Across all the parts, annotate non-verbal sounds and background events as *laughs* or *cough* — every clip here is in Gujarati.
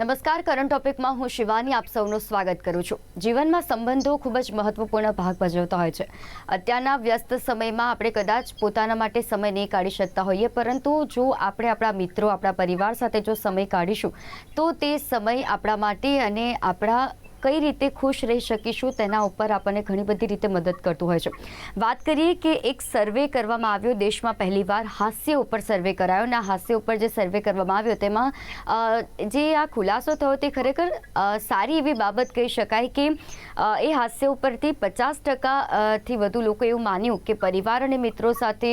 નમસ્કાર કરંટ ટોપિકમાં હું શિવાની આપ સૌનું સ્વાગત કરું છું. જીવનમાં સંબંધો ખૂબ જ મહત્વપૂર્ણ ભાગ ભજવતા હોય છે. અત્યારના વ્યસ્ત સમયમાં આપણે કદાચ પોતાના માટે સમય નહીં કાઢી શકતા હોઈએ, પરંતુ જો આપણે આપણા મિત્રો, આપણા પરિવાર સાથે જો સમય કાઢીશું, તો તે સમય આપણા માટે અને આપણા કઈ રીતે ખુશ રહી શકીશું તેના ઉપર આપણને ઘણી બધી રીતે મદદ કરતું હોય છે. વાત કરીએ કે એક સર્વે કરવામાં આવ્યો, દેશમાં પહેલીવાર હાસ્ય ઉપર સર્વે કરાયો અને હાસ્ય ઉપર જે સર્વે કરવામાં આવ્યો તેમાં જે આ ખુલાસો થયો તે ખરેખર સારી એવી બાબત કહી શકાય કે એ હાસ્ય ઉપરથી પચાસ ટકાથી વધુ લોકો એવું માન્યું કે પરિવાર અને મિત્રો સાથે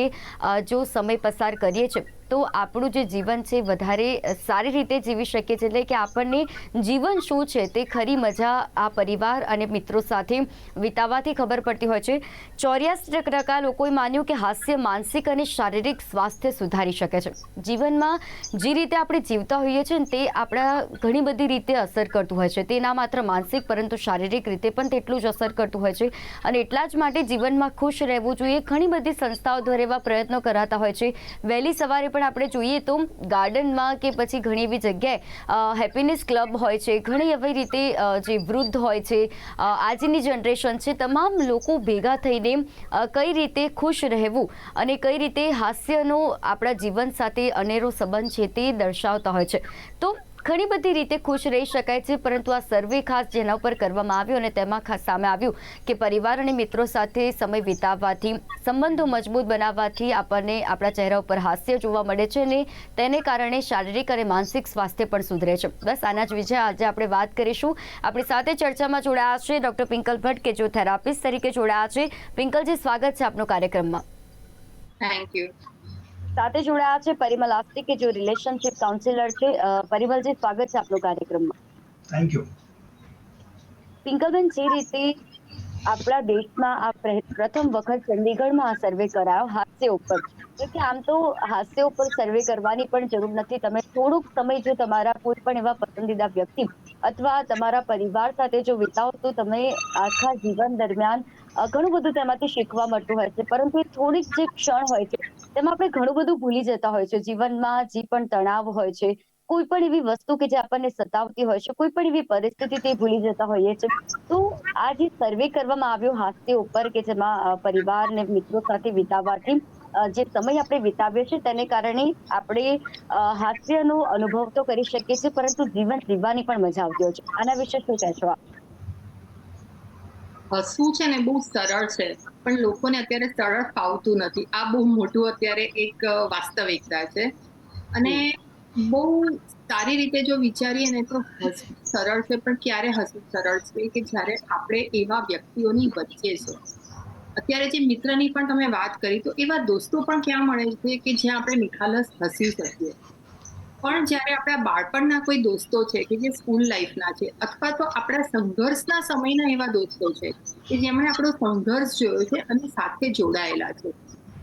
જો સમય પસાર કરીએ છીએ તો આપણું જે જીવન છે વધારે સારી રીતે જીવી શકીએ છીએ. એટલે કે આપણને જીવન શું છે તે ખરી મજા આ પરિવાર અને મિત્રો સાથે વિતાવવાથી ખબર પડતી હોય છે. ચોર્યાસી ટકા લોકોએ માન્યું કે હાસ્ય માનસિક અને શારીરિક સ્વાસ્થ્ય સુધારી શકે છે. જીવનમાં જે રીતે આપણે જીવતા હોઈએ છીએ તે આપણા ઘણી બધી રીતે અસર કરતું હોય છે. તે ના માત્ર માનસિક પરંતુ શારીરિક રીતે પણ તેટલું જ અસર કરતું હોય છે. અને એટલા જ માટે જીવનમાં ખુશ રહેવું જોઈએ. ઘણી બધી સંસ્થાઓ દ્વારા એવા પ્રયત્નો કરાતા હોય છે. વહેલી સવારે પણ આપણે જોઈએ તો ગાર્ડનમાં કે પછી ઘણી એવી જગ્યાએ હેપીનેસ ક્લબ હોય છે, ઘણી એવી રીતે જે વૃદ્ધ હોય છે આજની જનરેશન છે, તમામ લોકો ભેગા થઈને કઈ રીતે ખુશ રહેવું અને કઈ રીતે હાસ્યનો આપણા જીવન સાથે અનેરો સંબંધ છે તે દર્શાવતા હોય છે. તો ઘણી બધી રીતે ખુશ રહી શકાય છે, પરંતુ આ સર્વે ખાસ જેના ઉપર કરવામાં આવ્યો અને તેમાં ખાસ સામે આવ્યું કે પરિવાર અને મિત્રો સાથે સમય વિતાવવાથી, સંબંધો મજબૂત બનાવવાથી આપણને આપણા ચહેરા ઉપર હાસ્ય જોવા મળે છે અને તેને કારણે શારીરિક અને માનસિક સ્વાસ્થ્ય પણ સુધરે છે. બસ આના જ વિશે આજે આપણે વાત કરીશું. આપણી સાથે ચર્ચામાં જોડાયા છે ડૉક્ટર પિંકલ ભટ્ટ કે જો થેરાપિસ્ટ તરીકે જોડાયા છે. પિંકલજી, સ્વાગત છે આપનો કાર્યક્રમમાં. થેન્ક યુ સાથે જોડાયા છે પરિમલ આસ્તી કે જો રિલેશનશિપ કાઉન્સિલર છે. પરિમલજી સ્વાગત છે આપનો કાર્યક્રમમાં. થેન્ક યુ પિંકલબેન જે રીતે આપણા દેશમાં આ પ્રથમ વખત ચંદીગઢમાં આ સર્વે કરાયો હાસ્ય ઉપર. જોકે આમ તો હાસ્ય ઉપર સર્વે કરવાની પણ જરૂર નથી. તમે થોડુંક સમય જો તમારા કોઈ પણ એવા પસંદીદા વ્યક્તિ અથવા તમારા પરિવાર સાથે જો વિતાવો તો તમે આખા જીવન દરમિયાન ઘણું બધું તેમાંથી શીખવા મળતું હોય છે. પરંતુ એ થોડીક જે ક્ષણ હોય છે તેમાં આપણે ઘણું બધું ભૂલી જતા હોય છે. જીવનમાં જે પણ તણાવ હોય છે, કોઈ પણ એવી વસ્તુ કે જે આપણને સતાવતી હોય છે, કોઈ પણ એવી પરિસ્થિતિ તે ભૂલી જતા હોઈએ છે. તો આ જે સર્વે કરવામાં આવ્યો હાસ્ય ઉપર કે જેમાં પરિવાર ને મિત્રો સાથે વિતાવવાથી જે સમય આપણે વિતાવ્યો છે તેને કારણે આપણે હાસ્યનો અનુભવ તો કરી શકીએ છીએ, પરંતુ જીવન જીવવાની પણ મજા આવતી હોય છે. આના વિશે શું કહેશો આપ? હસવું છે ને બહુ સરળ છે, પણ લોકોને અત્યારે સરળ ફાવતું નથી. આ બહુ મોટું અત્યારે એક વાસ્તવિકતા છે. અને બહુ સારી રીતે જો વિચારીએ ને તો હસવું સરળ છે, પણ ક્યારે હસવું સરળ છે કે જ્યારે આપણે એવા વ્યક્તિઓની વચ્ચે છે. અત્યારે જે મિત્રની પણ તમે વાત કરી, તો એવા દોસ્તો પણ ક્યાં મળે છે કે જ્યાં આપણે નિખાલસ હસી શકીએ? પણ જ્યારે આપણા બાળપણના કોઈ દોસ્તો છે કે જે સ્કૂલ લાઈફના છે, અથવા તો આપણા સંઘર્ષના સમયના એવા દોસ્તો છે કે જેમણે આપણો સંઘર્ષ જોયો છે અને સાથે જોડાયેલા છે.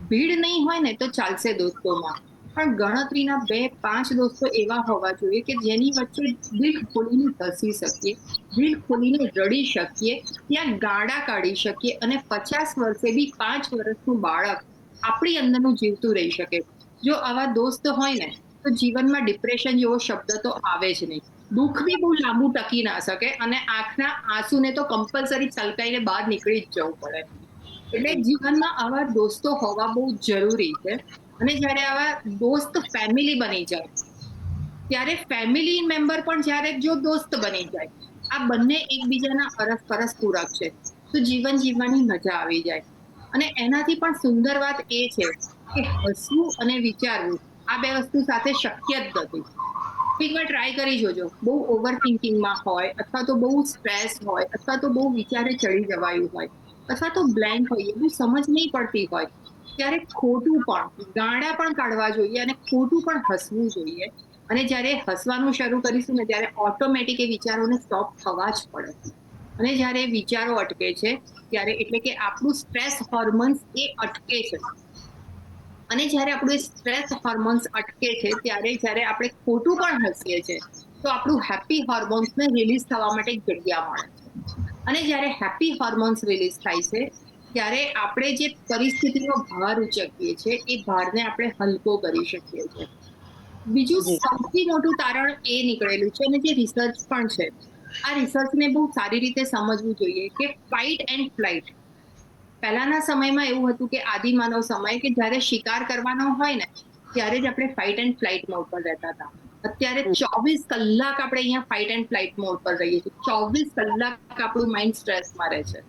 ભીડ નહીં હોય ને તો ચાલશે દોસ્તોમાં. પણ ગણતરીના બે, પાંચ દોસ્તો એવા હોવા જોઈએ કે જેની વચ્ચે દિલ ખોલીને હસી શકીએ, દિલ ખોલીને રડી શકીએ, ત્યાં ગાડા કાઢી શકીએ અને પચાસ વર્ષે બી પાંચ વર્ષનું બાળક આપણી અંદરનું જીવતું રહી શકે. જો આવા દોસ્ત હોય ને તો જીવનમાં ડિપ્રેશન જેવો શબ્દ તો આવે જ નહીં. દુઃખ બી બહુ લાંબુ ટકી ના શકે અને આંખના આંસુને તો કમ્પલસરી છલકાઈને બહાર નીકળી જ જવું પડે. એટલે જીવનમાં આવા દોસ્તો હોવા બહુ જરૂરી છે. અને જ્યારે આવા દોસ્ત ફેમિલી બની જાય, ત્યારે ફેમિલી મેમ્બર પણ જ્યારે જો દોસ્ત બની જાય, આ બંને એકબીજાના અરસ પરસ પૂરક છે. તો જીવન જીવવાની મજા આવી જાય. અને એનાથી પણ સુંદર વાત એ છે કે હસવું અને વિચારવું આ બે વસ્તુ સાથે શક્ય જ નથી. એકવાર ટ્રાય કરી જોજો. બહુ ઓવર થિંકિંગમાં હોય, અથવા તો બહુ સ્ટ્રેસ હોય, અથવા તો બહુ વિચારે ચડી જવાયું હોય, અથવા તો બ્લેન્ક હોય, એવું સમજ નહીં પડતી હોય. ત્યારે ખોટું પણ ગાણા પણ કાઢવા જોઈએ અને ખોટું પણ હસવું જોઈએ. અને જ્યારે હસવાનું શરૂ કરીશું ને, ત્યારે ઓટોમેટિક એ વિચારોને સ્ટોપ થવા જ પડે. અને જ્યારે વિચારો અટકે છે, ત્યારે એટલે કે આપણું સ્ટ્રેસ હોર્મોન્સ એ અટકે છે. અને જ્યારે આપણું સ્ટ્રેસ હોર્મોન્સ અટકે છે ત્યારે જ્યારે આપણે ખોટું પણ હસીએ છીએ તો આપણું હેપી હોર્મોન્સને રિલીઝ થવા માટે જગ્યા મળે છે. અને જ્યારે હેપી હોર્મોન્સ રિલીઝ થાય છે ત્યારે આપણે જે પરિસ્થિતિનો ભાર ઉચકીએ છીએ એ ભારને આપણે હલકો કરી શકીએ છીએ. બીજું સૌથી મોટું તારણ એ નીકળેલું છે અને જે રિસર્ચ પણ છે આ રિસર્ચને બહુ સારી રીતે સમજવું જોઈએ કે ફાઇટ એન્ડ ફ્લાઇટ પહેલાના સમયમાં એવું હતું કે આદિમાનવ સમય કે જ્યારે શિકાર કરવાનો હોય ને ત્યારે જ આપણે ફાઇટ એન્ડ ફ્લાઇટ મોડ પર રહેતા હતા. અત્યારે ચોવીસ કલાક આપણે અહીંયા ફાઇટ એન્ડ ફ્લાઇટ મોડ પર રહીએ છીએ. ચોવીસ કલાક આપણું માઇન્ડ સ્ટ્રેસમાં રહે છે.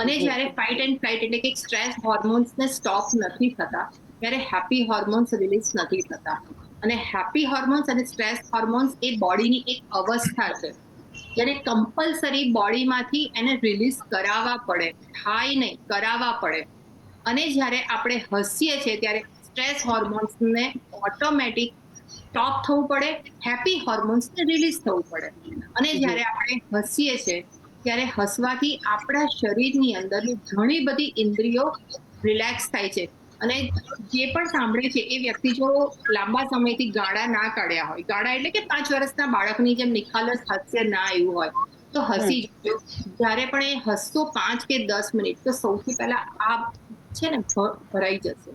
અને જ્યારે ફાઇટ એન્ડ ફ્લાઇટ એટલે કે સ્ટ્રેસ હોર્મોન્સને સ્ટોપ નથી થતા ત્યારે હેપી હોર્મોન્સ રિલીઝ નથી થતા. અને હેપી હોર્મોન્સ અને સ્ટ્રેસ હોર્મોન્સ એ બોડીની એક અવસ્થા છે. જેને કમ્પલસરી બોડીમાંથી એને રિલીઝ કરાવવા પડે, થાય નહીં, કરાવવા પડે. અને જ્યારે આપણે હસીએ છીએ, ત્યારે સ્ટ્રેસ હોર્મોન્સને ઓટોમેટિક સ્ટોપ થવું પડે હેપી હોર્મોન્સને રિલીઝ થવું પડે. અને જ્યારે આપણે હસીએ છીએ, ત્યારે હસવાથી આપણા શરીરની અંદરની ઘણી બધી ઇન્દ્રિયો રિલેક્સ થાય છે. અને જે પણ સાંભળે છે એ વ્યક્તિ જો લાંબા સમયથી ગાળા ના કાઢ્યા હોય ગાળા એટલે કે પાંચ વર્ષના બાળકની જેમ નિખાલસ હાસ્ય ના આવ્યું હોય તો હસી જજો જ્યારે પણ એ હસતો પાંચ કે દસ મિનિટ તો સૌથી પહેલા આ છે ને ભરાઈ જશે.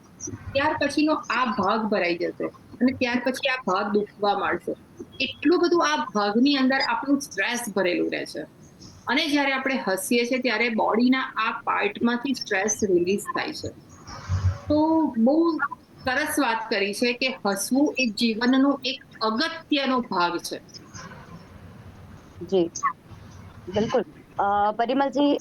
ત્યાર પછીનો આ ભાગ ભરાઈ જશે અને ત્યાર પછી આ ભાગ દુખવા માંડશે. એટલું બધું આ ભાગની અંદર આપણું સ્ટ્રેસ ભરેલું રહે છે. અને જ્યારે આપણે હસીએ છીએ ત્યારે બોડીના આ પાર્ટમાંથી સ્ટ્રેસ રિલીઝ થાય છે. તો બહુ સરસ વાત કરી છે કે હસવું એ જીવનનો એક અગત્યનો ભાગ છે. જી. બિલકુલ. અ, પરિમલજી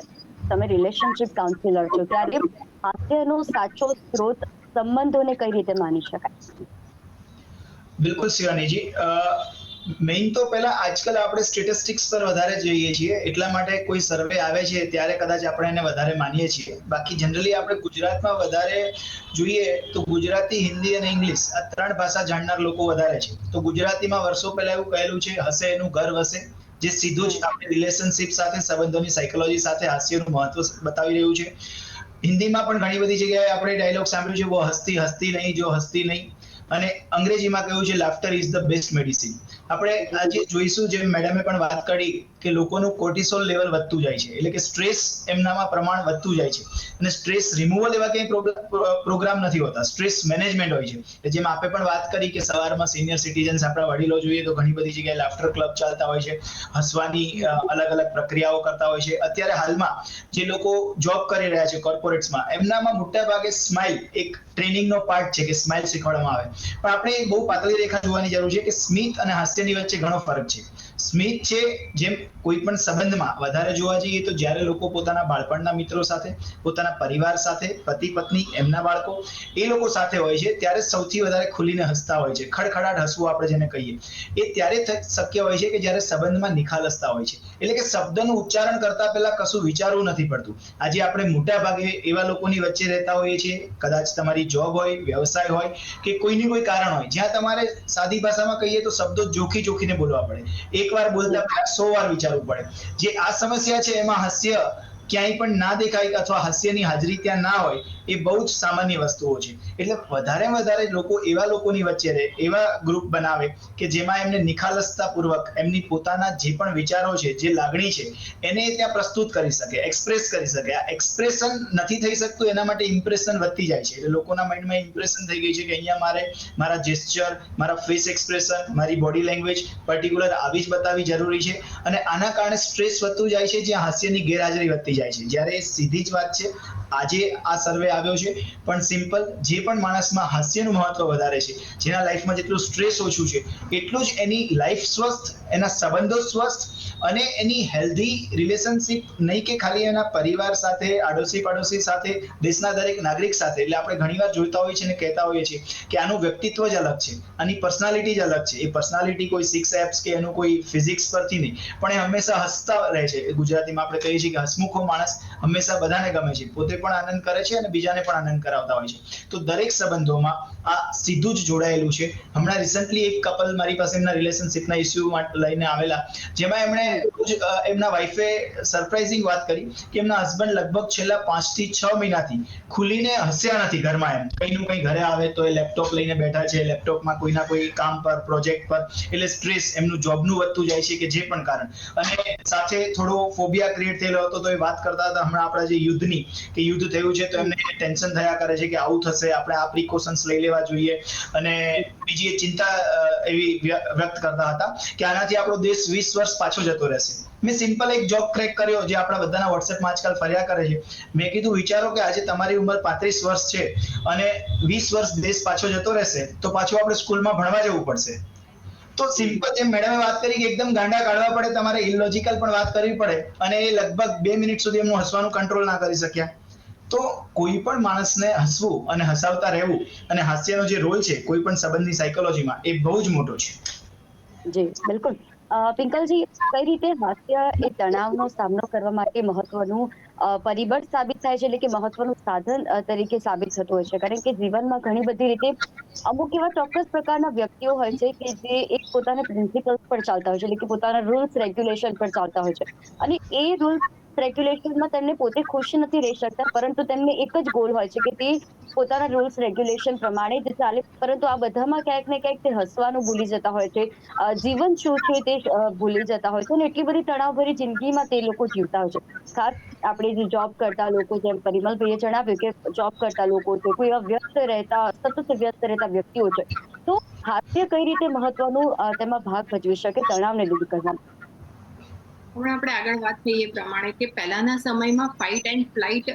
તમે રિલેશનશિપ કાઉન્સિલર છો ત્યારે હાસ્યનો સાચો સ્ત્રોત સંબંધોને કઈ રીતે માની શકાય? બિલકુલ શિવાનીજી મેઇન તો પહેલા આજકાલ આપણે સ્ટેટિસ્ટિક્સ પર વધારે જોઈએ છીએ. એટલા માટે કોઈ સર્વે આવે છે, ત્યારે કદાચ આપણે એને વધારે માનીએ છીએ. બાકી જનરલી આપણે ગુજરાતમાં વધારે જોઈએ તો ગુજરાતી, હિન્દી અને ઇંગ્લિશ આ ત્રણ ભાષા જાણનાર લોકો વધારે છે. તો ગુજરાતીમાં વર્ષો પહેલા એવું કહેલું છે, હસે એનું ઘર વસે, જે સીધું જ આપણે રિલેશનશિપ સાથે, સંબંધોની સાયકોલોજી સાથે હાસ્યનું મહત્વ બતાવી રહ્યું છે. હિન્દીમાં પણ ઘણી બધી જગ્યાએ આપણે ડાયલોગ સાંભળ્યું છે, વો હસ્તી હસ્તી નહીં, જો હસ્તી નહીં. અને અંગ્રેજીમાં કહ્યું છે laughter is the best medicine આપણે આજે જોઈશું જેમ મેડમે પણ વાત કરી કે લોકોનું કોર્ટિસોલ લેવલ વધતું જાય છે. એટલે કે સ્ટ્રેસ એમનામાં પ્રમાણ વધતું જાય છે. અને સ્ટ્રેસ રિમૂવલ એવા કંઈ પ્રોગ્રામ નથી હોતા. સ્ટ્રેસ મેનેજમેન્ટ હોય છે. જેમ આપણે પણ વાત કરી કે સવારમાં સિનિયર સિટીઝન્સ આપણા વડીલો જોઈએ તો ઘણી બધી જગ્યાએ લાફ્ટર ક્લબ ચાલતા હોય છે. હસવાની અલગ અલગ પ્રક્રિયાઓ કરતા હોય છે. અત્યારે હાલમાં જે લોકો જોબ કરી રહ્યા છે કોર્પોરેટ્સમાં એમનામાં મોટા ભાગે સ્માઇલ એક ટ્રેનિંગનો પાર્ટ છે કે સ્માઇલ શીખવાડવામાં આવે. પણ આપણે બહુ પાતળી રેખા જોવાની જરૂર છે કે સ્મિત અને હાસ્યની વચ્ચે ઘણો ફરક છે. સ્મિત છે જેમ કોઈ પણ સંબંધમાં વધારે જોવા જઈએ તો જ્યારે લોકો પોતાના બાળપણના મિત્રો સાથે, પોતાના પરિવાર સાથે, પતિ, પત્ની, એમના બાળકો એ લોકો સાથે હોય છે, ત્યારે સૌથી વધારે ખુલીને હસતા હોય છે. ખડખડાટ હસવું આપણે જેને કહીએ. એ ત્યારે શક્ય હોય છે કે જ્યારે સંબંધમાં નિખાલસતા હોય છે. એટલે કે શબ્દનું ઉચ્ચારણ કરતા પહેલા કશું વિચારવું નથી પડતું. આજે આપણે મોટા ભાગે એવા લોકોની વચ્ચે રહેતા હોઈએ છીએ, કદાચ તમારી જોબ હોય, વ્યવસાય હોય કે કોઈની કોઈ કારણ હોય. જ્યાં તમારે સાદી ભાષામાં કહીએ તો શબ્દો જોખી જોખીને બોલવા પડે. એકવાર બોલતા સો વાર વિચારવું પડે. જે આ સમસ્યા છે, એમાં હાસ્ય ક્યાંય પણ ના દેખાય અથવા હાસ્યની હાજરી ત્યાં ના હોય એ બહુ જ સામાન્ય વસ્તુઓ છે. એટલે વધારે વધારે લોકો એવા લોકોની વચ્ચે રહે, એવા ગ્રુપ બનાવે કે જેમાં એમને નિખાલસતા પૂર્વક એમની પોતાના જે પણ વિચારો છે, જે લાગણી છે, એને ત્યાં પ્રસ્તુત કરી શકે એક્સપ્રેસ કરી શકે. આ એક્સપ્રેશન નથી થઈ શકતું, એના માટે ઇમ્પ્રેશન વધતી જાય છે. એટલે લોકોના માઇન્ડમાં ઇમ્પ્રેશન થઈ ગઈ છે કે અહીંયા મારે મારા જેસ્ચર મારા ફેસ એક્સપ્રેશન મારી બોડી લેંગ્વેજ પર્ટિક્યુલર આવી જ બતાવવી જરૂરી છે અને આના કારણે સ્ટ્રેસ વધતું જાય છે, જ્યાં હાસ્યની ગેરહાજરી વધતી જાય છે. જ્યારે સીધી જ વાત છે આજે આ સર્વે આવ્યો છે. પણ સિમ્પલ જે પણ માણસમાં હાસ્યનું મહત્વ વધારે છે, જેના લાઈફમાં જેટલું સ્ટ્રેસ ઓછું છે, એટલું જ એની લાઈફ સ્વસ્થ, એના સંબંધો સ્વસ્થ અને એની હેલ્ધી રિલેશનશિપ નહીં કે ખાલી એના પરિવાર સાથે આડોશી પાડોશી સાથે, દેશના દરેક નાગરિક સાથે. એટલે આપણે ઘણીવાર જોઈતા હોઈએ છીએ અને કહેતા હોઈએ છીએ કે આનું વ્યક્તિત્વ જ અલગ છે, આની પર્સનાલિટી જ અલગ છે. એ પર્સનાલિટી કોઈ સિક્સ એપ્સ કે એનું કોઈ ફિઝિક્સ પરથી નહીં, પણ એ હંમેશા હસતા રહે છે. ગુજરાતીમાં આપણે કહીએ છીએ કે હસમુખો માણસ હંમેશા બધાને ગમે છે. પોતે પણ આનંદ કરે છે અને બીજાને પણ આનંદ કરાવતા હોય છે. તો દરેક સંબંધોમાં આ સીધું જ જોડાયેલું છે. હમણાં રિસન્ટલી એક કપલ મારી પાસે એમના રિલેશનશિપના ઇસ્યુ લઈને આવેલા. જેમાં એમણે એમના વાઈફે સરપ્રાઇઝિંગ વાત કરી કે એમના હસબન્ડ લગભગ છેલ્લા પાંચથી છ મહિનાથી ખુલીને હસ્યા નથી ઘરમાં એમ. કંઈનું કંઈ ઘરે આવે તો એ લેપટોપ લઈને બેઠા છે. લેપટોપમાં કોઈના કોઈ કામ પર પ્રોજેક્ટ પર. એટલે સ્ટ્રેસ એમનું જોબનું વધતું જાય છે કે જે પણ કારણ. અને સાથે થોડો ફોબિયા ક્રિએટ થયેલો હતો તો એ વાત કરતા હતા હમણાં આપણા જે યુદ્ધની કે યુદ્ધ થયું છે તો એમને ટેન્શન થયા કરે છે કે આવું થશે, આપણે આ પ્રિકોશન્સ લઈ લેવા જોઈએ. અને બીજી ચિંતા એવી વ્યક્ત કરતા હતા કે આનાથી આપણો દેશ વીસ વર્ષ પાછો જતો રહેશે. મેં સિમ્પલ એક જોબ ક્રેક કર્યો જે આપણા બધાના વોટ્સએપમાં આજકાલ ફર્યા કરે છે. મેં કીધું, વિચારો કે આજે તમારી ઉંમર પાંત્રીસ વર્ષ છે અને વીસ વર્ષ દેશ પાછો જતો રહેશે, તો પાછું આપણે સ્કૂલમાં ભણવા જવું પડશે. તો સિમ્પલ જેમ મેડમે વાત કરી કે એકદમ ગાંડા કાઢવા પડે, તમારે ઇલોજિકલ પણ વાત કરવી પડે અને એ લગભગ બે મિનિટ સુધી એમનું હસવાનું કંટ્રોલ ના કરી શક્યા. તો કોઈ પણ માણસને હસવું અને હસાવતા રહેવું અને હાસ્યનો જે રોલ છે, કોઈ પણ સંબંધની સાયકોલોજીમાં એ બહુ જ મોટો છે. જી, બિલકુલ. પિંકલજી, કઈ રીતે હાસ્ય એ તણાવનો સામનો કરવા માટે મહત્વનું પરિબળ સાબિત થાય છે, એટલે કે મહત્વનું સાધન તરીકે સાબિત થતું હોય છે? કારણ કે જીવનમાં ઘણી બધી રીતે અમુક એવા ચોક્કસ પ્રકારના વ્યક્તિઓ હોય છે કે જે એક પોતાના પ્રિન્સિપલ્સ પર ચાલતા હોય છે, એટલે કે પોતાના રૂલ્સ રેગ્યુલેશન પર ચાલતા હોય છે. અને એ રૂલ્સ રેગ્યુલેશનમાં તેમને પોતે ખુશ નથી રહી શકતા, પરંતુ તેમને એક જ ગોલ હોય છે કે તે પોતાના રૂલ્સ રેગ્યુલેશન પ્રમાણે જ ચાલે. પરંતુ આ બધામાં ક્યાંક ને ક્યાંક તે હસવાનું ભૂલી જતા હોય છે. જીવન શું છે તે ભૂલી જતા હોય છે અને એટલી બધી તણાવભરી જિંદગીમાં તે લોકો જીવતા હોય છે. ખાસ આપણે જે જોબ કરતા લોકો જેમ પરિમલભાઈએ જણાવ્યું કે જોબ કરતા લોકો છે, કોઈ એવા વ્યસ્ત રહેતા, સતત વ્યસ્ત રહેતા વ્યક્તિઓ છે. તો હાસ્ય કઈ રીતે મહત્વનું તેમાં ભાગ ભજવી શકે તણાવને દૂર કરવામાં હમણાં આપણે આગળ વાત થઈ એ પ્રમાણે કે પહેલાના સમયમાં ફાઇટ એન્ડ ફ્લાઇટ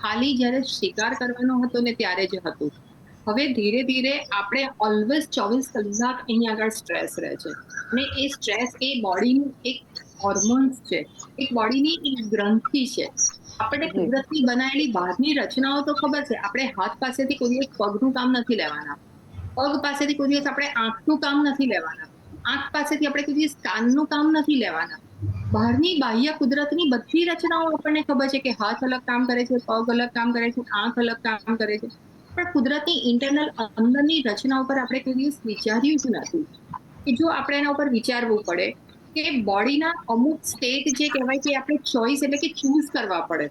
ખાલી જ્યારે શિકાર કરવાનો હતો ને ત્યારે જ હતું. હવે ધીરે ધીરે આપણે ઓલવેઝ ચોવીસ કલાક અહીંયા આગળ સ્ટ્રેસ રહે છે. અને એ સ્ટ્રેસ એ બોડીનું એક હોર્મોન્સ છે. એક બોડીની એક ગ્રંથિ છે. આપણે જી. કુદરતની બનાવેલી બહારની રચનાઓ તો ખબર છે. આપણે હાથ પાસેથી કોઈ દિવસ પગનું કામ નથી લેવાના. પગ પાસેથી કોઈ દિવસ આપણે આંખનું કામ નથી લેવાના. આંખ પાસેથી આપણે કોઈ દિવસ કાનનું કામ નથી લેવાના. બહારની બાહ્ય કુદરતની બધી રચનાઓ આપણને ખબર છે કે હાથ અલગ કામ કરે છે પગ અલગ કામ કરે છે આંખ અલગ કામ કરે છે. પણ કુદરતની ઇન્ટરનલ અંદરની રચના ઉપર આપણે કોઈ દિવસ વિચાર્યું જ નથી. કે જો આપણે એના ઉપર વિચારવું પડે કે બોડીના અમુક સ્ટેટ જે કહેવાય કે આપણે ચોઈસ એટલે કે ચૂઝ કરવા પડે.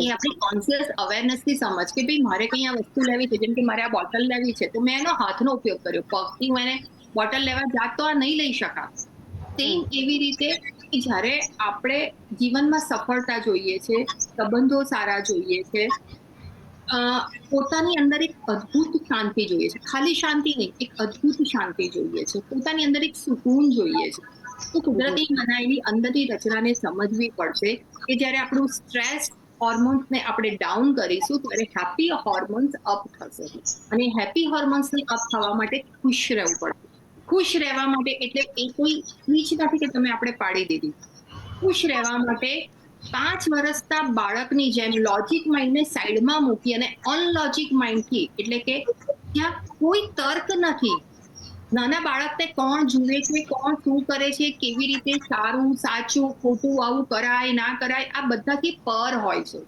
એ આપણી કોન્શિયસ અવેરનેસથી સમજ કે ભાઈ મારે કઈ આ વસ્તુ લેવી છે જેમ કે મારે આ બોટલ લેવી છે તો મેં એનો હાથનો ઉપયોગ કર્યો. પગથી હું એને બોટલ લેવા જાત તો આ નહીં લઈ શકા સેમ એવી રીતે કે જ્યારે આપણે જીવનમાં સફળતા જોઈએ છે, સંબંધો સારા જોઈએ છે પોતાની અંદર એક અદ્ભુત શાંતિ જોઈએ છે. ખાલી શાંતિ નહીં, એક અદ્ભુત શાંતિ જોઈએ છે. પોતાની અંદર એક સુકૂન જોઈએ છે. તો કુદરતી મનાયેલી અંદરની રચનાને સમજવી પડશે કે જ્યારે આપણું સ્ટ્રેસ હોર્મોન્સને આપણે ડાઉન કરીશું, ત્યારે હેપી હોર્મોન્સ અપ થશે. અને હેપી હોર્મોન્સને અપ થવા માટે ખુશ રહેવું પડશે. ખુશ રહેવા માટે એટલે એ કોઈ સ્વીચ નથી કે તમે આપણે પાડી દીધી. ખુશ રહેવા માટે પાંચ વર્ષના બાળકની જેમ લોજિક માઇન્ડને સાઈડમાં મૂકી અને અનલોજિક માઇન્ડથી એટલે કે ત્યાં કોઈ તર્ક નથી. નાના બાળકને કોણ જુએ છે, કોણ શું કરે છે, કેવી રીતે સારું, સાચું, ખોટું, આવું કરાય, ના કરાય, આ બધાથી પર હોય છે.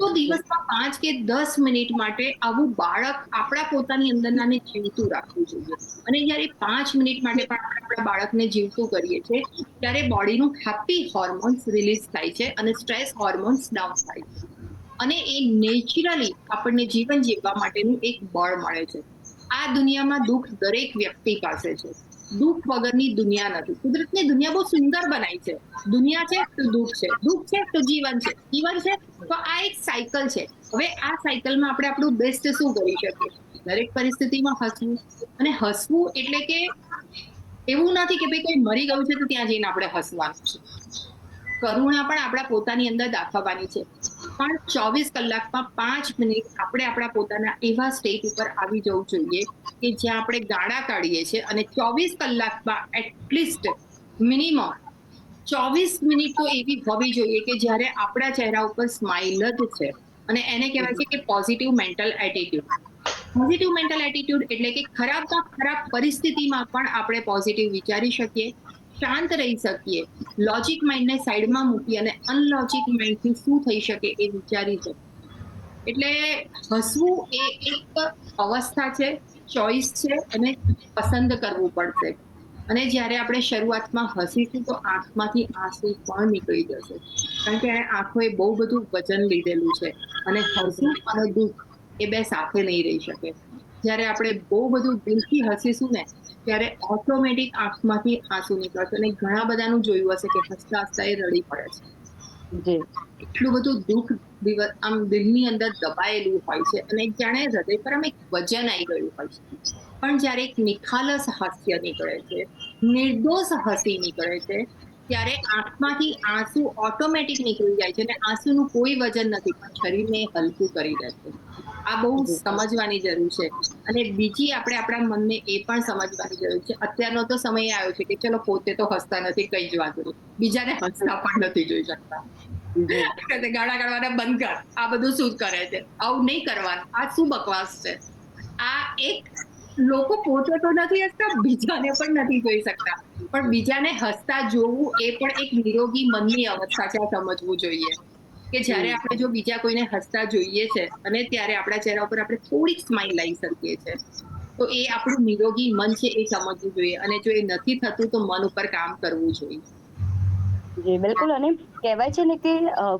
તો દિવસમાં પાંચ કે દસ મિનિટ માટે આવું બાળક આપણા પોતાની અંદરનાને જીવતું રાખવું જોઈએ. અને જ્યારે પાંચ મિનિટ માટે પણ આપણે આપણા બાળકને જીવતું કરીએ છીએ ત્યારે બોડીનું હેપી હોર્મોન્સ રિલીઝ થાય છે અને સ્ટ્રેસ હોર્મોન્સ ડાઉન થાય છે. અને એ નેચરલી આપણને જીવન જીવવા માટેનું એક બળ મળે છે. આ દુનિયામાં દુઃખ દરેક વ્યક્તિ પાસે છે. દુઃખ વગરની દુનિયા નથી. કુદરતની દુનિયા બહુ સુંદર બનાવી છે. દુનિયા છે તો દુઃખ છે. દુઃખ છે તો જીવન છે. જીવન છે તો આ એક સાયકલ છે. હવે આ સાયકલમાં આપણે આપણું બેસ્ટ શું કરી શકીએ? દરેક પરિસ્થિતિમાં હસવું. અને હસવું એટલે કે એવું નથી કે ભાઈ કોઈ મરી ગયું છે તો ત્યાં જઈને આપણે હસવાનું છે. કરુણા પણ આપણા પોતાની અંદર દાખવવાની છે. પણ ચોવીસ કલાકમાં પાંચ મિનિટ આપણે આપણા પોતાના એવા સ્ટેટ ઉપર આવી જવું જોઈએ કે જ્યાં આપણે ગાળા કાઢીએ છીએ અને ચોવીસ કલાકમાં એટલીસ્ટ મિનિમમ ચોવીસ મિનિટ તો એવી હોવી જોઈએ કે જ્યારે આપણા ચહેરા ઉપર સ્માઇલ જ છે. અને એને કહેવાય છે કે positive mental attitude positive mental attitude એટલે કે ખરાબમાં ખરાબ પરિસ્થિતિમાં પણ આપણે પોઝિટિવ વિચારી શકીએ. શાંત રહી શકીએ. લોજિક માઇન્ડને સાઈડમાં મૂકી અને અનલોજિક માઇન્ડથી શું થઈ શકે એ વિચારી શકીએ એટલે હસવું એ એક અવસ્થા છે ચોઈસ છે અને પસંદ કરવું પડશે. અને જ્યારે આપણે શરૂઆતમાં હસીશું તો આંખમાંથી આંસુ પણ નીકળી જશે. કારણ કે આંખોએ બહુ બધું વજન લીધેલું છે અને હસવું અને દુઃખ એ બે સાથે નહીં રહી શકે. જ્યારે આપણે બહુ બધું દિલથી હસીશું ને ત્યારે ઓટોમેટિક આંખમાંથી આંસુ નીકળશે અને ઘણા બધાનું જોયું હશે કે હસતા હસતા એ રડી પડે છે. એટલું બધું દુઃખ દિવસ આમ દિલની અંદર દબાયેલું હોય છે અને જાણે હૃદય પર આમ એક વજન આવી ગયું હોય છે. પણ જ્યારે એક નિખાલસ હાસ્ય નીકળે છે નિર્દોષ હસી નીકળે છે ત્યારે આંખમાંથી આંસુ ઓટોમેટિક નીકળી જાય છે અને આંસુનું કોઈ વજન નથી પણ શરીરને હલકું કરી દે છે. આ બહુ સમજવાની જરૂર છે. અને બીજી આપણે આપણા મનને એ પણ સમજવાની જરૂર છે. અત્યારનો તો સમય આવ્યો છે કે ચલો પોતે તો હસતા નથી કઈ જ વાંધો બીજાને હસતા પણ નથી જોઈ શકતા. *laughs* ગાળા કાઢવાના બંધ કર. આ બધું શું કરે છે? આવું નહીં કરવાનું. આ શું બકવાસ છે? આ એક લોકો પોતે તો નથી હસતા બીજાને પણ નથી જોઈ શકતા. પણ બીજાને હસતા જોવું એ પણ એક નિરોગી મનની અવસ્થા છે સમજવું જોઈએ. કે જ્યારે આપણે જો બીજા કોઈને હસતા જોઈએ છે અને ત્યારે આપણા ચહેરા ઉપર આપણે થોડીક સ્માઇલ લાવી શકીએ છીએ તો એ આપણું નિરોગી મન છે એ સમજવું જોઈએ. અને જો એ નથી થતું તો મન ઉપર કામ કરવું જોઈએ. જી, બિલકુલ. અને કહેવાય છે ને કે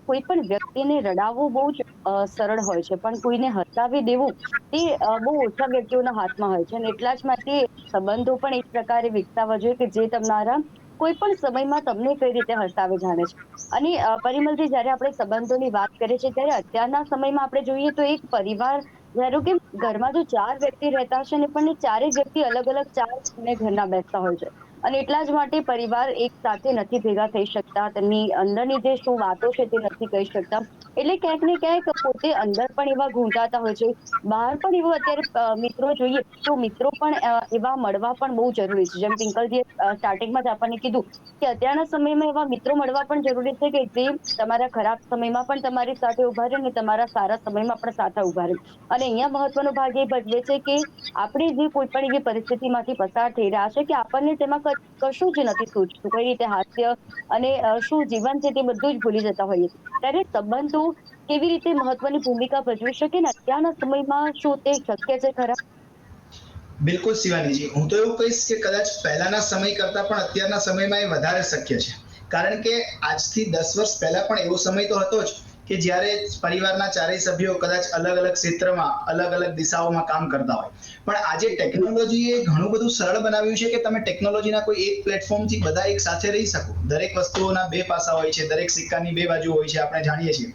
કોઈ પણ વ્યક્તિને રડાવવું બહુ જ સરળ હોય છે. પણ કોઈને હસાવી દેવું તે બહુ ઓછા વ્યક્તિઓના હાથમાં હોય છે. અને એટલા જ માટે સંબંધો પણ એક પ્રકારે વિકસાવવા જોઈએ કે જે તમારા કોઈ પણ સમયમાં તમને કઈ રીતે હસાવે જાણે છે. અને પરિમલજી, જ્યારે આપણે સંબંધોની વાત કરીએ છીએ, ત્યારે અત્યારના સમયમાં આપણે જોઈએ તો એક પરિવાર, ધારો કે ઘરમાં જો ચાર વ્યક્તિ રહેતા હશે ને, પણ ચારેય વ્યક્તિ અલગ અલગ ચાર ઘરના બેસતા હોય છે. અને એટલા જ માટે પરિવાર એક સાથે નથી ભેગા થઈ શકતા. તેમની અંદરની જે શું વાતો છે તે નથી કહી શકતા. એટલે ક્યાંક ને ક્યાંક પોતે અંદર પણ એવા ઘૂંટાતા હોય છે. બહાર પણ એવો અત્યારે મિત્રો જોઈએ તો મિત્રો પણ એવા મળવા પણ બહુ જરૂરી છે. જેમ પિંકલજીએ સ્ટાર્ટિંગમાં જ આપણને કીધું કે અત્યારના સમયમાં એવા મિત્રો મળવા પણ જરૂરી છે કે જે તમારા ખરાબ સમયમાં પણ તમારી સાથે ઊભા રહે અને તમારા સારા સમયમાં પણ સાથે ઊભા રહે. અને અહીંયા મહત્વનો ભાગ એ ભજવે છે કે આપણે જે કોઈ પણ એવી પરિસ્થિતિમાંથી પસાર થઈ રહ્યા છે કે આપણને તેમાં કશું જ નથી સૂચતું કઈ રીતે હાસ્ય અને શું જીવન છે તે બધું જ ભૂલી જતા હોઈએ ત્યારે સંબંધો કેવી રીતે મહત્વની ભૂમિકા ભજવી શકે ને અત્યારના સમયમાં શું તે શક્ય છે ખરા? બિલકુલ શિવાનીજી હું તો એવું કહીશ કે કદાચ પહેલાના સમય કરતા પણ અત્યારના સમયમાં એ વધારે શક્ય છે. કારણ કે આજથી દસ વર્ષ પહેલા પણ એવો સમય તો હતો જ. કે જ્યારે પરિવારના ચારેય સભ્યો કદાચ અલગ અલગ ક્ષેત્રમાં, અલગ અલગ દિશાઓમાં કામ કરતા હોય. પણ આજે ટેકનોલોજીએ ઘણું બધું સરળ બનાવ્યું છે કે તમે ટેકનોલોજીના કોઈ એક પ્લેટફોર્મથી બધા એક સાથે રહી શકો. દરેક વસ્તુઓના બે પાસા હોય છે, દરેક સિક્કાની બે બાજુ હોય છે આપણે જાણીએ છીએ.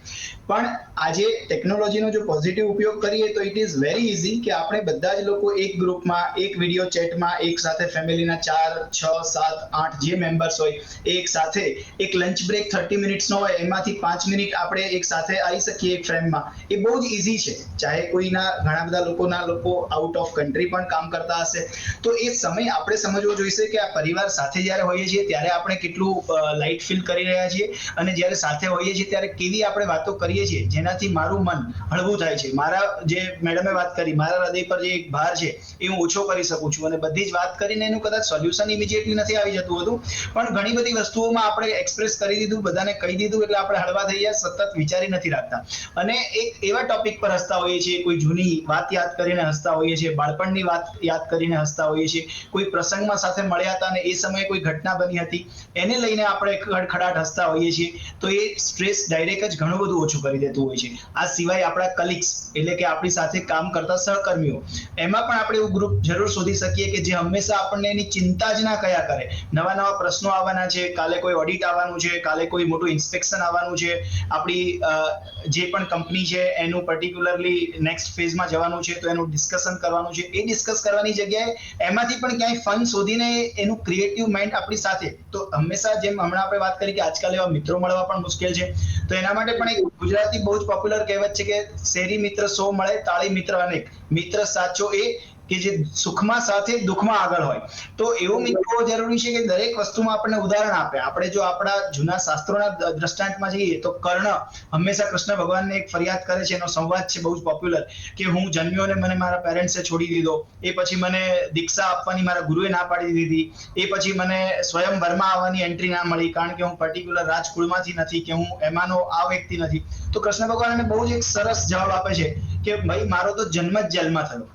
પણ આજે ટેકનોલોજીનો જો પોઝિટિવ ઉપયોગ કરીએ તો ઇટ ઇઝ વેરી ઇઝી કે આપણે બધા જ લોકો એક ગ્રુપમાં એક વીડિયો ચેટમાં એક સાથે ફેમિલીના ચાર, છ, સાત, આઠ જે મેમ્બર્સ હોય, એક સાથે એક લંચ બ્રેક થર્ટી મિનિટ્સનો હોય, એમાંથી પાંચ મિનિટ આપણે એક સાથે આવી શકીએ એક ફ્રેમમાં એ બહુ જ ઇઝી છે. ચાહે કોઈના ઘણા બધા લોકોના લોકો આઉટ ઓફ કન્ટ્રી પણ કામ કરતા હશે. તો એ સમય આપણે સમજવો જોઈશે કે આ પરિવાર સાથે જ્યારે હોઈએ છીએ, ત્યારે આપણે કેટલું લાઇટ ફીલ કરી રહ્યા છીએ. અને જ્યારે સાથે હોઈએ છીએ, ત્યારે કેવી આપણે વાતો કરીએ છીએ, જેનાથી મારું મન હળવું થાય છે. મારા જે મેડમે વાત કરી, મારા હૃદય પર જે એક ભાર છે, એ હું ઓછો કરી શકું છું. અને બધી જ વાત કરીને એનું કદાચ સોલ્યુશન ઇમિડિયેટલી નથી આવી જતું હતું. પણ ઘણી બધી વસ્તુઓમાં આપણે એક્સપ્રેસ કરી દીધું, બધાને કહી દીધું, એટલે આપણે હળવા થઈ ગયા, સતત વિચારી નથી રાખતા. અને એક એવા ટોપિક પર હસતા હોઈએ છીએ, કોઈ જૂની વાત યાદ કરીને હસતા હોઈએ છીએ, બાળપણની વાત યાદ કરીને હસતા હોઈએ છીએ, કોઈ પ્રસંગમાં સાથે મળ્યા હતા અને એ સમયે કોઈ ઘટના બની હતી, એને લઈને આપણે ખડખડાટ હસતા હોઈએ છીએ, તો એ સ્ટ્રેસ ડાયરેક્ટ જ ઘણું બધું ઓછું કરી દેતું હોય છે. આ સિવાય આપણા કલિગ્સ એટલે કે આપણી સાથે કામ કરતા સહકર્મીઓ, એમાં પણ આપણે એવું ગ્રુપ જરૂર શોધી શકીએ કે જે હંમેશા આપણને એની ચિંતા જ ના કયા કરે. નવા નવા પ્રશ્નો આવવાના છે, કાલે કોઈ ઓડિટ આવવાનું છે, કાલે કોઈ મોટું ઇન્સ્પેક્શન આવવાનું છે, આપણી જે પણ કંપની છે, એનું પર્ટિક્યુલરલી નેક્સ્ટ ફેઝમાં જવાનું છે, તો એનું ડિસ્કશન કરવાનું છે. એ ડિસ્કસ કરવાની જગ્યાએ એમાંથી પણ ક્યાંય ફન શોધીને એનું ક્રિએટિવ માઇન્ડ આપણી સાથે. તો હંમેશા જેમ હમણાં આપણે વાત કરી કે આજકાલ એવા મિત્રો મળવા પણ મુશ્કેલ છે. તો એના માટે પણ એક ગુજરાતી બહુ જ પોપ્યુલર કહેવત છે કે શેરી મિત્ર સો મળે, તાળી મિત્ર અનેક. મિત્ર સાચો એ કે જે સુખમાં સાથે દુઃખમાં આગળ હોય. તો એવો મિત્રો જરૂરી છે કે દરેક વસ્તુમાં આપણને ઉદાહરણ આપે. આપણે જો આપણા જૂના શાસ્ત્રોના દ્રષ્ટાંતમાં જઈએ તો કર્ણ હંમેશા કૃષ્ણ ભગવાનને એક ફરિયાદ કરે છે. એનો સંવાદ છે બહુ જ પોપ્યુલર કે હું જન્મ્યો ને મને મારા પેરેન્ટ્સે છોડી દીધો. એ પછી મને દીક્ષા આપવાની મારા ગુરુએ ના પાડી દીધી. એ પછી મને સ્વયંવરમાં આવવાની એન્ટ્રી ના મળી કારણ કે હું પર્ટિક્યુલર રાજકુળમાંથી નથી કે હું એમાંનો આ વ્યક્તિ નથી. તો કૃષ્ણ ભગવાન બહુ જ એક સરસ જવાબ આપે છે કે ભાઈ મારો તો જન્મ જ જેલમાં થયો.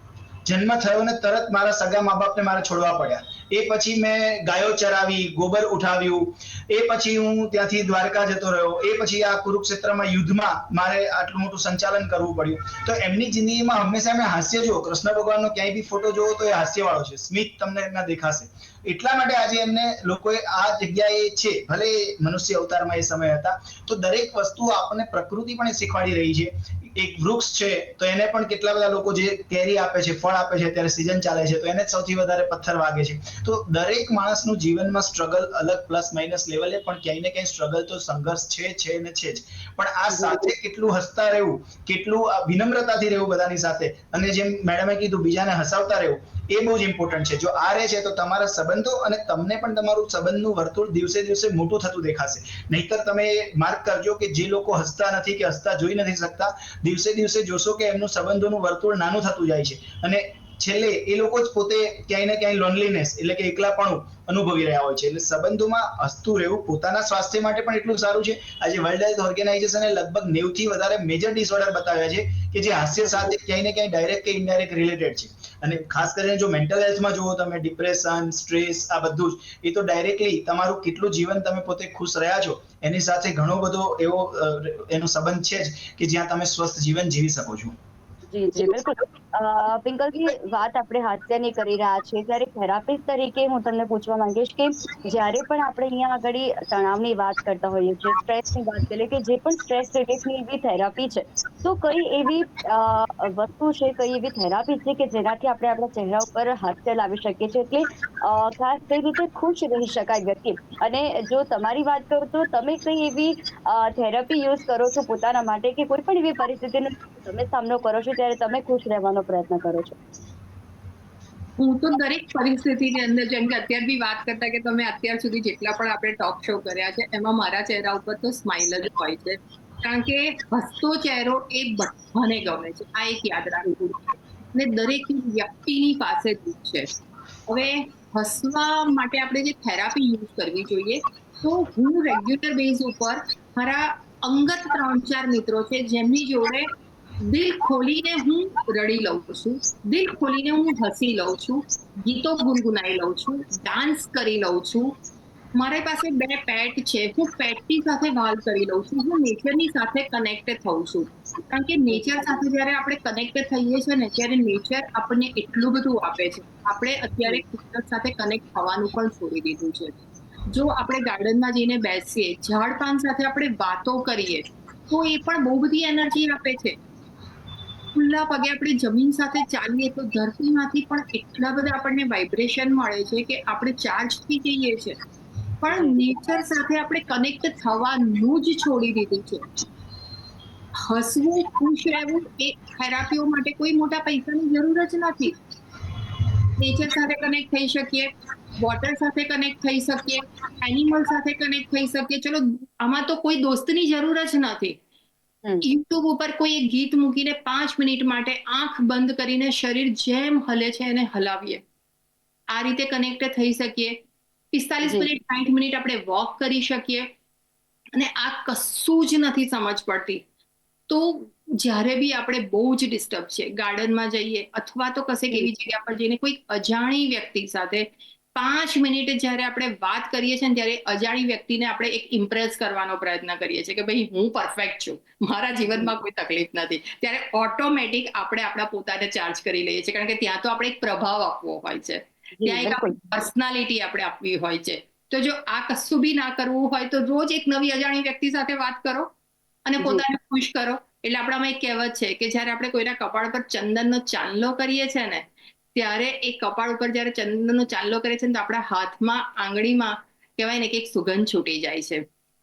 જન્મ થયો ને તરત મારા સગા મા બાપને મારે છોડવા પડ્યા. એ પછી મેં ગાયો ચરાવી, ગોબર ઉઠાવ્યું. એ પછી હું ત્યાંથી દ્વારકા જતો રહ્યો. એ પછી આ કુરુક્ષેત્રમાં યુદ્ધમાં મારે આટલું મોટું સંચાલન કરવું પડ્યું. તો એમની જિંદગીમાં હંમેશા મેં હાસ્ય જુઓ. કૃષ્ણ ભગવાનનો ક્યાંય બી ફોટો જોવો તો એ હાસ્યવાળો છે. સ્મિત તમને એમના દેખાશે. એટલા માટે આજે એમને લોકોએ આ જગ્યાએ છે. ભલે મનુષ્ય અવતારમાં એ સમય હતા. તો દરેક વસ્તુ આપણને પ્રકૃતિ પણ શીખવાડી રહી છે. એક વૃક્ષ છે, તો એને પણ કેટલા બધા લોકો જે કેરી આપે છે, ફળ આપે છે ત્યારે સિઝન ચાલે છે, તો એને સૌથી વધારે પથ્થર વાગે છે. તો દરેક માણસનું જીવનમાં સ્ટ્રગલ અલગ પ્લસ માઇનસ લેવલે પણ ક્યાંય ને ક્યાંય સ્ટ્રગલ તો સંઘર્ષ છે છે ને છે જ. પણ આ સાથે કેટલું હસતા રહેવું, કેટલું વિનમ્રતાથી રહેવું બધાની સાથે, અને જેમ મેડમે કીધું, બીજાને હસાવતા રહેવું એ બહુ જ ઇમ્પોર્ટન્ટ છે. જો આ રહે છે તો તમારા સંબંધો અને તમને પણ તમારું સંબંધનું વર્તુળ દિવસે દિવસે મોટું થતું દેખાશે. નહીતર તમે માર્ક કરજો કે જે લોકો હસતા નથી કે હસતા જોઈ નથી શકતા, દિવસે દિવસે જોશો કે એમનું સંબંધોનું વર્તુળ નાનું થતું જાય છે. અને છેલ્લે એ લોકો જ પોતે ક્યાંય ને ક્યાંય લોનલીનેસ એટલે કે એકલાપણું અનુભવી રહ્યા હોય છે. એટલે સંબંધોમાં હસતું રહેવું પોતાના સ્વાસ્થ્ય માટે પણ એટલું સારું છે. આજે વર્લ્ડ હેલ્થ ઓર્ગેનાઇઝેશને લગભગ નેવથી વધારે મેજર ડિસઓર્ડર બતાવ્યા છે કે જે હાસ્ય સાથે ક્યાંય ને ક્યાંય ડાયરેક્ટ કે ઇનડાયરેક્ટ રિલેટેડ છે. અને ખાસ કરીને જો મેન્ટલ હેલ્થમાં જુઓ તમે ડિપ્રેશન સ્ટ્રેસ આ બધું જ, એ તો ડાયરેક્ટલી તમારું કેટલું જીવન તમે પોતે ખુશ રહ્યા છો, એની સાથે ઘણો બધો એવો એનો સંબંધ છે જ કે જ્યાં તમે સ્વસ્થ જીવન જીવી શકો છો. જી જી, બિલકુલ. પિંકલજી, વાત આપણે હાસ્યની કરી રહ્યા છીએ. ત્યારે થેરાપિસ્ટ તરીકે હું તમને પૂછવા માંગીશ કે જ્યારે પણ આપણે અહીંયા આગળ તણાવની વાત કરતા હોઈએ છીએ, સ્ટ્રેસની વાત કરીએ કે જે પણ સ્ટ્રેસ રિલીફની એવી થેરાપી છે, તો કઈ એવી વસ્તુ છે કઈ એવી થેરાપી છે કે જેનાથી આપણે આપણા ચહેરા ઉપર હાસ્ય લાવી શકીએ છીએ એટલે ખાસ કઈ રીતે ખુશ રહી શકાય વ્યક્તિ. અને જો તમારી વાત કરું તો તમે કઈ એવી થેરાપી યુઝ કરો છો પોતાના માટે કે કોઈ પણ એવી પરિસ્થિતિનો તમે સામનો કરો છો ત્યારે તમે ખુશ રહેવાનો પ્રયત્ન કરો છો? હું તો દરેક પરિસ્થિતિની અંદર, જેમ કે અત્યાર બી વાત કરતા કે તમે અત્યાર સુધી જેટલા પણ આપણે ટોક શો કર્યા છે, એમાં મારા ચહેરા ઉપર તો સ્માઇલ જ હોય છે. કારણ કે હસતો ચહેરો એ બધાને ગમે છે. આ એક યાદ રાખવું અને દરેક વ્યક્તિની પાસે જ છે. હવે હસવા માટે આપણે જે થેરાપી યુઝ કરવી જોઈએ, તો હું રેગ્યુલર બેઝ ઉપર મારા અંગત ત્રણ ચાર મિત્રો છે, જેમની જોડે દિલ ખોલીને હું રડી લઉં છું. દિલ ખોલીને હું હસી લઉં છું. ગીતો ગુનગુનાઈ લઉં છું. ડાન્સ કરી લઉં છું. મારી પાસે બે પેટ છે. હું પેટની સાથે વાલ કરી લઉં છું. હું નેચરની સાથે કનેક્ટ થઉં છું. કારણ કે નેચર સાથે જ્યારે આપણે કનેક્ટ થઈએ છીએ ને, ત્યારે નેચર આપણને એટલું બધું આપે છે. આપણે અત્યારે કુદરત સાથે કનેક્ટ થવાનું પણ છોડી દીધું છે. જો આપણે ગાર્ડનમાં જઈને બેસીએ ઝાડ પાન સાથે આપણે વાતો કરીએ, તો એ પણ બહુ બધી એનર્જી આપે છે. ખુલ્લા પગે આપણે જમીન સાથે ચાલીએ, તો ધરતીમાંથી પણ એટલા બધા આપણને વાઇબ્રેશન મળે છે કે આપણે ચાર્જ થઈ જઈએ છે પણ નેચર સાથે આપણે કનેક્ટ થવાનું જ છોડી દીધું છે. હસવું ખુશ રહેવું એ થેરાપીઓ માટે કોઈ મોટા પૈસાની જરૂર જ નથી. નેચર સાથે કનેક્ટ થઈ શકીએ વોટર સાથે કનેક્ટ થઈ શકીએ એનિમલ સાથે કનેક્ટ થઈ શકીએ. ચલો આમાં તો કોઈ દોસ્તની જરૂર જ નથી. યુટ્યુબ ઉપર કોઈ એક ગીત મૂકીને પાંચ મિનિટ માટે આંખ બંધ કરીને શરીર જેમ હલે છે એને હલાવીએ. આ રીતે કનેક્ટ થઈ શકીએ. પિસ્તાલીસ મિનિટ સાઠ મિનિટ આપણે વોક કરી શકીએ. અને આ કશું જ નથી સમજ પડતી. તો જ્યારે બી આપણે બહુ જ ડિસ્ટર્બ છે ગાર્ડનમાં જઈએ અથવા તો કશેક એવી જગ્યા પર જઈને કોઈ અજાણી વ્યક્તિ સાથે પાંચ મિનિટે જ્યારે આપણે વાત કરીએ છીએ ને ત્યારે અજાણી વ્યક્તિને આપણે એક ઇમ્પ્રેસ કરવાનો પ્રયત્ન કરીએ છીએ કે ભાઈ હું પરફેક્ટ છું. મારા જીવનમાં કોઈ તકલીફ નથી. ત્યારે ઓટોમેટિક આપણે આપણા પોતાને ચાર્જ કરી લઈએ છીએ. કારણ કે ત્યાં તો આપણે એક પ્રભાવ આપવો હોય છે. ત્યાં એક પર્સનાલિટી આપણે આપવી હોય છે. તો જો આ કશું બી ના કરવું હોય તો રોજ એક નવી અજાણી વ્યક્તિ સાથે વાત કરો અને પોતાને ખુશ કરો. એટલે આપણામાં એક કહેવત છે કે જ્યારે આપણે કોઈના કપાળ પર ચંદનનો ચાંદલો કરીએ છીએ ને ત્યારે એ કપાળ ઉપર જ્યારે ચંદનનો ચાંદલો કરીએ છે ને તો આપણા હાથમાં આંગળીમાં કહેવાય ને કે એક સુગંધ છૂટી જાય છે.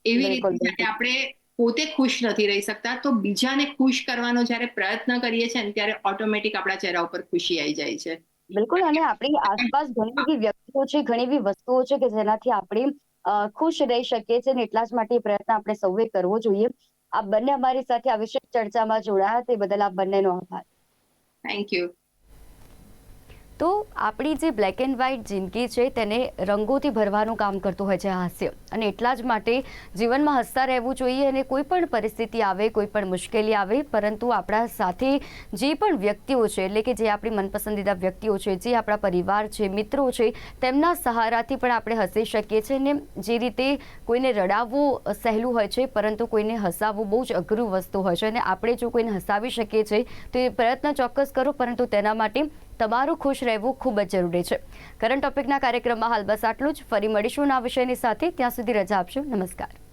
એવી રીતે આપણે પોતે ખુશ નથી રહી શકતા તો બીજાને ખુશ કરવાનો જ્યારે પ્રયત્ન કરીએ છીએ ને ત્યારે ઓટોમેટિક આપણા ચહેરા ઉપર ખુશી આવી જાય છે. બિલકુલ, અને આપણી આસપાસ ઘણી બધી વ્યક્તિઓ છે, ઘણી બધી વસ્તુઓ છે કે જેનાથી આપણે ખુશ રહી શકીએ છીએ અને એટલા જ માટે પ્રયત્ન આપણે સૌએ કરવો જોઈએ. આ બંને અમારી સાથે આ વિશેષ ચર્ચામાં જોડાયા, તે બદલ આપ બંનેનો આભાર. થેન્ક યુ તો આપણી જે બ્લેક એન્ડ વ્હાઇટ જિંદગી છે, તેને રંગોથી ભરવાનું કામ કરતું હોય છે હાસ્ય. અને એટલા જ માટે જીવનમાં હસતા રહેવું જોઈએ અને કોઈ પણ પરિસ્થિતિ આવે, કોઈ પણ મુશ્કેલી આવે, પરંતુ આપણા સાથે જે પણ વ્યક્તિઓ છે, એટલે કે જે આપણી મનપસંદીદા વ્યક્તિઓ છે, જે આપણા પરિવાર છે, મિત્રો છે, તેમના સહારાથી પણ આપણે હસી શકીએ છીએ અને જે રીતે કોઈને રડાવવું સહેલું હોય છે, પરંતુ કોઈને હસાવવું બહુ જ અઘરું વસ્તુ હોય છે. અને આપણે જો કોઈને હસાવી શકીએ છીએ, તો એ પ્રયત્ન ચોક્કસ કરો, પરંતુ તેના માટે તમારું ખુશ રહેવું ખૂબ જ જરૂરી છે. કરંટ ટોપિકના કાર્યક્રમમાં હાલ બસ આટલું જ. ફરી મળીશું આ વિષયની સાથે. ત્યાં સુધી રજા આપશો. નમસ્કાર.